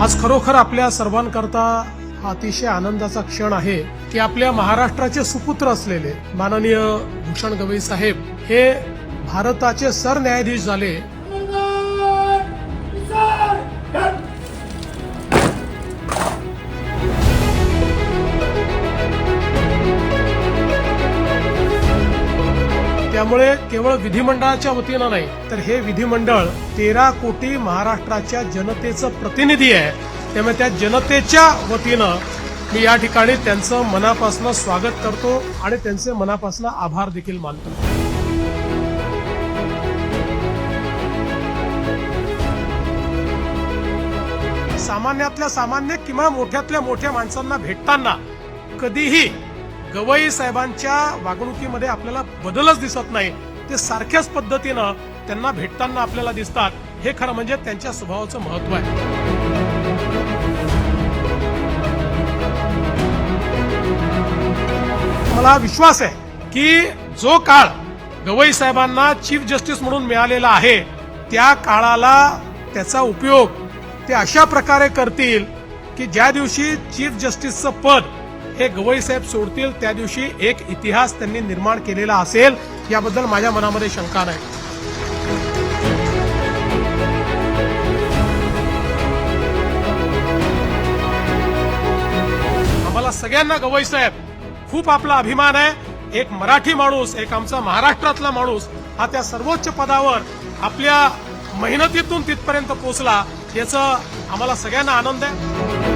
आज खरोखर आपल्या सर्वांकरता हा अतिशय आनंदाचा क्षण आहे की आपल्या महाराष्ट्राचे सुपुत्र असलेले माननीय भूषण गवई साहेब हे भारताचे सरन्यायाधीश झाले त्यामुळे केवळ विधिमंडळाच्या वतीनं नाही तर हे विधिमंडळ तेरा कोटी महाराष्ट्राच्या जनतेचं प्रतिनिधी आहे. त्यामुळे त्या जनतेच्या वतीनं मी या ठिकाणी त्यांचं मनापासून स्वागत करतो आणि त्यांचे मनापासून आभार देखील मानतो. सामान्यातल्या सामान्य किंवा मोठ्यातल्या मोठ्या माणसांना भेटताना कधीही गवई साहेबांच्या वागणुकीमध्ये आपल्याला बदलच दिसत नाही. ते सारख्याच पद्धतीनं त्यांना भेटताना आपल्याला दिसतात. हे खरं म्हणजे त्यांच्या स्वभावाचं महत्त्व आहे. मला विश्वास आहे की जो काळ गवई साहेबांना चीफ जस्टिस म्हणून मिळालेला आहे त्या काळाला त्याचा उपयोग ते अशा प्रकारे करतील की ज्या दिवशी चीफ जस्टिसचं पद हे गवई साहेब सोडतील त्या दिवशी एक इतिहास त्यांनी निर्माण केलेला असेल याबद्दल माझ्या मनामध्ये शंका नाही. आम्हाला सगळ्यांना गवई साहेब खूप आपला अभिमान आहे. एक मराठी माणूस एक आमचा महाराष्ट्रातला माणूस हा त्या सर्वोच्च पदावर आपल्या मेहनतीतून तिथपर्यंत पोहोचला याचा आम्हाला सगळ्यांना आनंद आहे.